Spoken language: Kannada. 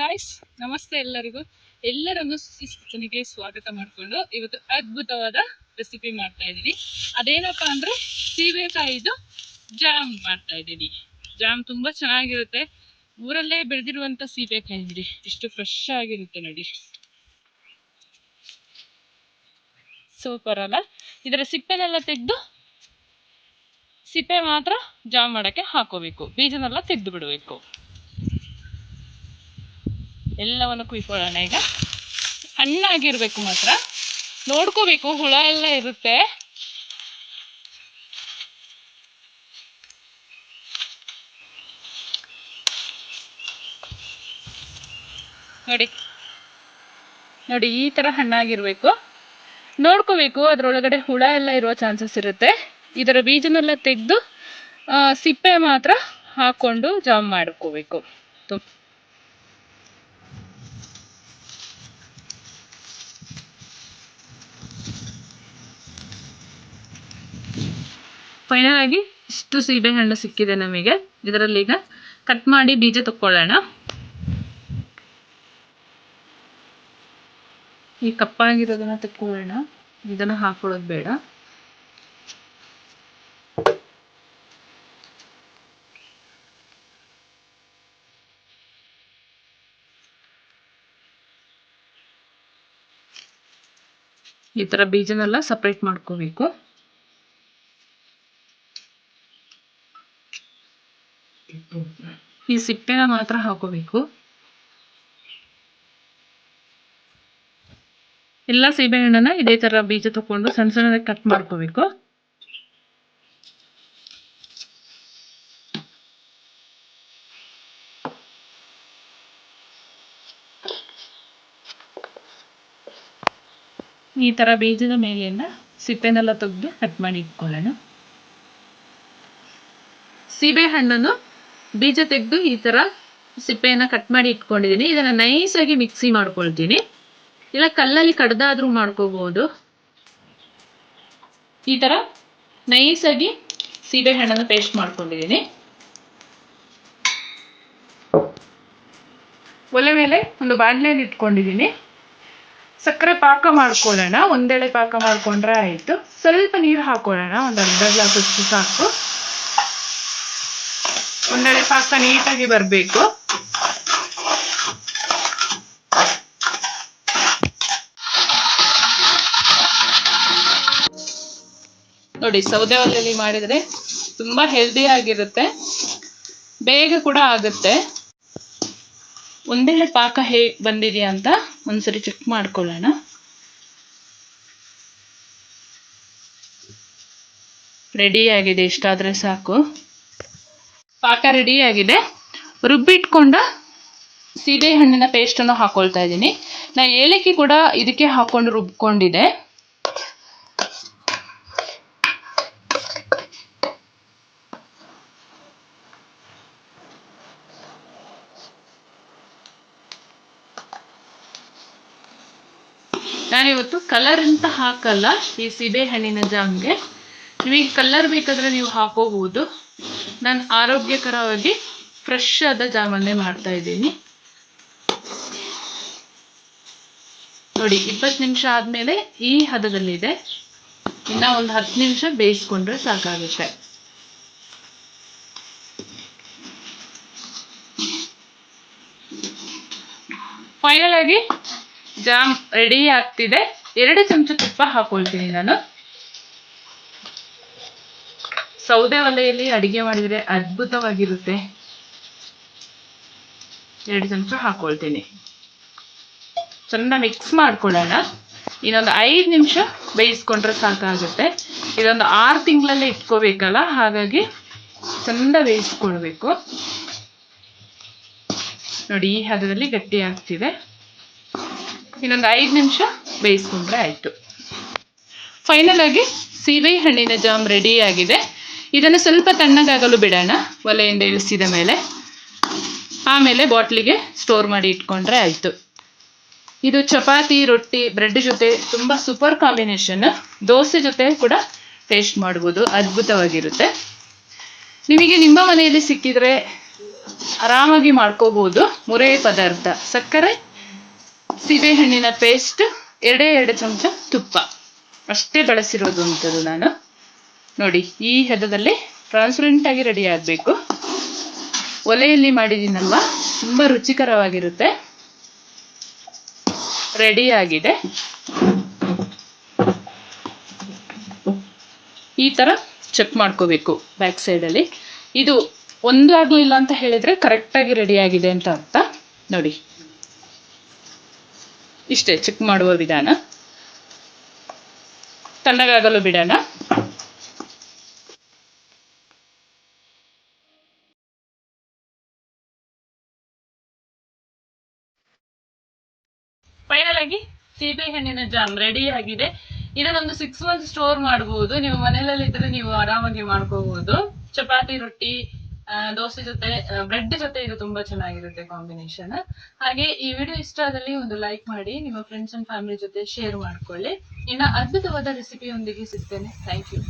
ಗಾಯ್ಸ್ ನಮಸ್ತೆ ಎಲ್ಲರಿಗೂ. ಎಲ್ಲರನ್ನು ಕಿಚನಿಗೆ ಸ್ವಾಗತ ಮಾಡಿಕೊಂಡು ಇವತ್ತು ಅದ್ಭುತವಾದ ರೆಸಿಪಿ ಮಾಡ್ತಾ ಇದ್ದೀನಿ. ಅದೇನಪ್ಪ ಅಂದ್ರೆ ಸೀಬೆಕಾಯಿದು ಜಾಮ್ ಮಾಡ್ತಾ ಇದ್ದೀನಿ. ಜಾಮ್ ತುಂಬಾ ಚೆನ್ನಾಗಿರುತ್ತೆ. ಊರಲ್ಲೇ ಬೆಳೆದಿರುವಂತ ಸೀಬೆಕಾಯಿ ನೋಡಿ. ಇಷ್ಟು ಫ್ರೆಶ್ ಆಗಿರುತ್ತೆ ನೋಡಿ. ಸೂಪರ್ ಅಲ್ಲ? ಇದರ ಸಿಪ್ಪೆನೆಲ್ಲ ತೆಗೆದು ಸಿಪ್ಪೆ ಮಾತ್ರ ಜಾಮ್ ಮಾಡಕ್ಕೆ ಹಾಕೋಬೇಕು. ಬೀಜನೆಲ್ಲ ತೆಗೆದು ಬಿಡಬೇಕು. ಎಲ್ಲವನ್ನು ಕುಯ್ಕೊಳ್ಳೋಣ ಈಗ. ಹಣ್ಣಾಗಿರ್ಬೇಕು ಮಾತ್ರ. ನೋಡ್ಕೋಬೇಕು, ಹುಳ ಎಲ್ಲ ಇರುತ್ತೆ. ನೋಡಿ. ನೋಡಿ, ಈ ತರ ಹಣ್ಣಾಗಿರ್ಬೇಕು. ನೋಡ್ಕೋಬೇಕು, ಅದ್ರೊಳಗಡೆ ಹುಳ ಎಲ್ಲ ಇರುವ ಚಾನ್ಸಸ್ ಇರುತ್ತೆ. ಇದರ ಬೀಜನೆಲ್ಲ ತೆಗೆದು ಸಿಪ್ಪೆ ಮಾತ್ರ ಹಾಕೊಂಡು ಜಾಮ್ ಮಾಡ್ಕೋಬೇಕು. ತು- ಫೈನಲ್ ಆಗಿ ಇಷ್ಟು ಸೀಬೆ ಹಣ್ಣು ಸಿಕ್ಕಿದೆ ನಮಗೆ. ಇದರಲ್ಲಿ ಈಗ ಕಟ್ ಮಾಡಿ ಬೀಜ ತಕ್ಕೊಳ್ಳೋಣ. ಈ ಕಪ್ಪಾಗಿರೋದನ್ನ ತಕ್ಕೊಳ್ಳೋಣ. ಇದನ್ನ ಹಾಕೊಳ್ಳೋದು ಬೇಡ. ಈ ತರ ಬೀಜನೆಲ್ಲ ಸಪ್ರೇಟ್ ಮಾಡ್ಕೋಬೇಕು. ಈ ಸಿಪ್ಪೆನ ಮಾತ್ರ ಹಾಕೋಬೇಕು. ಎಲ್ಲ ಸೀಬೆಹಣ್ಣನ್ನ ಇದೇ ತರ ಬೀಜ ತಕೊಂಡು ಸಣ್ಣ ಸಣ್ಣದಾಗಿ ಕಟ್ ಮಾಡ್ಕೋಬೇಕು. ಈ ತರ ಬೀಜದ ಮೇಲೆಯನ್ನು ಸಿಪ್ಪೆನೆಲ್ಲ ತೆಗೆದು ಕಟ್ ಮಾಡಿ ಇಟ್ಕೊಳ್ಳೋಣ. ಸೀಬೆ ಹಣ್ಣನ್ನು ಬೀಜ ತೆಗೆದು ಈ ಥರ ಸಿಪ್ಪೆಯನ್ನು ಕಟ್ ಮಾಡಿ ಇಟ್ಕೊಂಡಿದ್ದೀನಿ. ಇದನ್ನು ನೈಸಾಗಿ ಮಿಕ್ಸಿ ಮಾಡ್ಕೊಳ್ತೀನಿ. ಇಲ್ಲ, ಕಲ್ಲಲ್ಲಿ ಕಡ್ದಾದ್ರೂ ಮಾಡ್ಕೋಬೋದು. ಈ ಥರ ನೈಸಾಗಿ ಸೀಬೆಹಣ್ಣನ್ನು ಸೀಬೆ ಹಣ್ಣನ್ನು ಪೇಸ್ಟ್ ಮಾಡ್ಕೊಂಡಿದ್ದೀನಿ. ಒಲೆ ಮೇಲೆ ಒಂದು ಬಾಣಲೆಯಲ್ಲಿ ಇಟ್ಕೊಂಡಿದ್ದೀನಿ. ಸಕ್ಕರೆ ಪಾಕ ಮಾಡ್ಕೊಳ್ಳೋಣ. ಒಂದೆಳೆ ಪಾಕ ಮಾಡ್ಕೊಂಡ್ರೆ ಆಯಿತು. ಸ್ವಲ್ಪ ನೀರು ಹಾಕೊಳ್ಳೋಣ. ಒಂದು ಅರ್ಧ ಗ್ಲಾಸಷ್ಟು ಸಾಕು. ಒಂದೆಳೆ ಪಾಕ ನೀಟಾಗಿ ಬರಬೇಕು. ನೋಡಿ, ಸೌದೆ ಒಲೆಯಲ್ಲಿ ಮಾಡಿದ್ರೆ ತುಂಬಾ ಹೆಲ್ದಿ ಆಗಿರುತ್ತೆ. ಬೇಗ ಕೂಡ ಆಗುತ್ತೆ. ಒಂದೆಳೆ ಪಾಕ ಹೇ ಬಂದಿದೆಯಾ ಅಂತ ಒಂದ್ಸರಿ ಚೆಕ್ ಮಾಡ್ಕೊಳ್ಳೋಣ. ರೆಡಿ ಆಗಿದೆ, ಇಷ್ಟಾದ್ರೆ ಸಾಕು. ಪಾಕ ರೆಡಿ ಆಗಿದೆ. ರುಬ್ಬಿಟ್ಕೊಂಡ ಸೀಬೆ ಹಣ್ಣಿನ ಪೇಸ್ಟನ್ನು ಹಾಕೊಳ್ತಾ ಇದ್ದೀನಿ. ನಾ ಏಲಕ್ಕಿ ಕೂಡ ಇದಕ್ಕೆ ಹಾಕ್ಕೊಂಡು ರುಬ್ಕೊಂಡಿದೆ ನಾನಿವತ್ತು ಕಲರ್ ಅಂತ ಹಾಕಲ್ಲ ಈ ಸೀಬೆ ಹಣ್ಣಿನ ಜಾಮ್ಗೆ. ನಿಮಗೆ ಕಲರ್ ಬೇಕಾದ್ರೆ ನೀವು ಹಾಕೋಬಹುದು ನಾನು ಆರೋಗ್ಯಕರವಾಗಿ ಫ್ರೆಶ್ ಆದ ಜಾಮನ್ನೇ ಮಾಡ್ತಾ ಇದ್ದೀನಿ. ನೋಡಿ, ಇಪ್ಪತ್ತು ನಿಮಿಷ ಆದಮೇಲೆ ಈ ಹದದಲ್ಲಿದೆ. ಇನ್ನ ಒಂದು ಹತ್ತು ನಿಮಿಷ ಬೇಯಿಸ್ಕೊಂಡ್ರೆ ಸಾಕಾಗುತ್ತೆ. ಫೈನಲ್ ಆಗಿ ಜಾಮ್ ರೆಡಿ ಆಗ್ತಿದೆ. ಎರಡು ಚಮಚ ತುಪ್ಪ ಹಾಕೊಳ್ತೀನಿ ನಾನು. ಸೌದೆ ಒಲೆಯಲ್ಲಿ ಅಡಿಗೆ ಮಾಡಿದರೆ ಅದ್ಭುತವಾಗಿರುತ್ತೆ. ಎರಡು ಚಮಚ ಹಾಕೊಳ್ತೀನಿ. ಚೆನ್ನಾಗಿ ಮಿಕ್ಸ್ ಮಾಡ್ಕೊಳ್ಳೋಣ. ಇನ್ನೊಂದು ಐದು ನಿಮಿಷ ಬೇಯಿಸ್ಕೊಂಡ್ರೆ ಸಾಕಾಗುತ್ತೆ. ಇದೊಂದು ಆರು ತಿಂಗಳಲ್ಲೇ ಇಟ್ಕೋಬೇಕಲ್ಲ? ಹಾಗಾಗಿ ಚೆಂದ ಬೇಯಿಸ್ಕೊಳ್ಬೇಕು. ನೋಡಿ, ಈ ಹದದಲ್ಲಿ ಗಟ್ಟಿ ಆಗ್ತಿದೆ. ಇನ್ನೊಂದು ಐದು ನಿಮಿಷ ಬೇಯಿಸ್ಕೊಂಡ್ರೆ ಆಯಿತು. ಫೈನಲ್ ಆಗಿ ಸೀಬೆ ಹಣ್ಣಿನ ಜಾಮ್ ರೆಡಿ ಆಗಿದೆ. ಇದನ್ನು ಸ್ವಲ್ಪ ತಣ್ಣಗಾಗಲು ಬಿಡೋಣ. ಒಲೆಯಿಂದ ಇಳಿಸಿದ ಮೇಲೆ. ಆಮೇಲೆ ಬಾಟ್ಲಿಗೆ ಸ್ಟೋರ್ ಮಾಡಿ ಇಟ್ಕೊಂಡ್ರೆ ಆಯಿತು. ಇದು ಚಪಾತಿ, ರೊಟ್ಟಿ ಬ್ರೆಡ್ ಜೊತೆ ತುಂಬ ಸೂಪರ್ ಕಾಂಬಿನೇಷನ್ ದೋಸೆ ಜೊತೆ ಕೂಡ ಟೇಸ್ಟ್ ಮಾಡ್ಬೋದು. ಅದ್ಭುತವಾಗಿರುತ್ತೆ. ನಿಮಗೆ ನಿಮ್ಮ ಮನೆಯಲ್ಲಿ ಸಿಕ್ಕಿದ್ರೆ ಆರಾಮಾಗಿ ಮಾಡ್ಕೋಬೋದು. ಮುರೇ ಪದಾರ್ಥ. ಸಕ್ಕರೆ, ಸೀಬೆಹಣ್ಣಿನ ಪೇಸ್ಟ್ ಎರಡೇ ಎರಡು ಚಮಚ ತುಪ್ಪ. ಅಷ್ಟೇ ಬಳಸಿರೋದು ಅಂಥದ್ದು ನಾನು. ನೋಡಿ, ಈ ಹದದಲ್ಲಿ ಟ್ರಾನ್ಸ್ಪರೆಂಟ್ ಆಗಿ ರೆಡಿ ಆಗಬೇಕು. ಒಲೆಯಲ್ಲಿ ಮಾಡಿದ್ದೀನಲ್ವ? ತುಂಬ ರುಚಿಕರವಾಗಿರುತ್ತೆ. ರೆಡಿ ಆಗಿದೆ. ಈ ಥರ ಚೆಕ್ ಮಾಡ್ಕೋಬೇಕು ಬ್ಯಾಕ್ ಸೈಡಲ್ಲಿ ಇದು ಒಂದು ಆಗಲಿಲ್ಲ ಅಂತ ಹೇಳಿದರೆ ಕರೆಕ್ಟಾಗಿ ರೆಡಿ ಆಗಿದೆ ಅಂತ ಅರ್ಥ. ನೋಡಿ. ಇಷ್ಟೇ ಚೆಕ್ ಮಾಡುವ ವಿಧಾನ. ತಣ್ಣಗಾಗಲು ಬಿಡೋಣ. ಆಗಿ ಸೀಬೆ ಹಣ್ಣಿನ ಜಾಮ್ ರೆಡಿ ಆಗಿದೆ. ಇದನ್ನೊಂದು ಸಿಕ್ಸ್ ಮಂತ್ ಸ್ಟೋರ್ ಮಾಡಬಹುದು ನೀವು ಮನೆಯಲ್ಲಿ ಇದ್ರೆ ನೀವು ಆರಾಮಾಗಿ ಮಾಡ್ಕೋಬಹುದು ಚಪಾತಿ, ರೊಟ್ಟಿ ದೋಸೆ ಜೊತೆ ಬ್ರೆಡ್ ಜೊತೆ ಇದು ತುಂಬಾ ಚೆನ್ನಾಗಿರುತ್ತೆ ಕಾಂಬಿನೇಷನ್ ಹಾಗೆ ಈ ವಿಡಿಯೋ ಇಷ್ಟ ಆದಲ್ಲಿ ಒಂದು ಲೈಕ್ ಮಾಡಿ, ನಿಮ್ಮ ಫ್ರೆಂಡ್ಸ್ ಅಂಡ್ ಫ್ಯಾಮಿಲಿ ಜೊತೆ ಶೇರ್ ಮಾಡ್ಕೊಳ್ಳಿ. ಇನ್ನ ಅದ್ಭುತವಾದ ರೆಸಿಪಿಯೊಂದಿಗೆ ಸಿಗ್ತೇನೆ. Thank you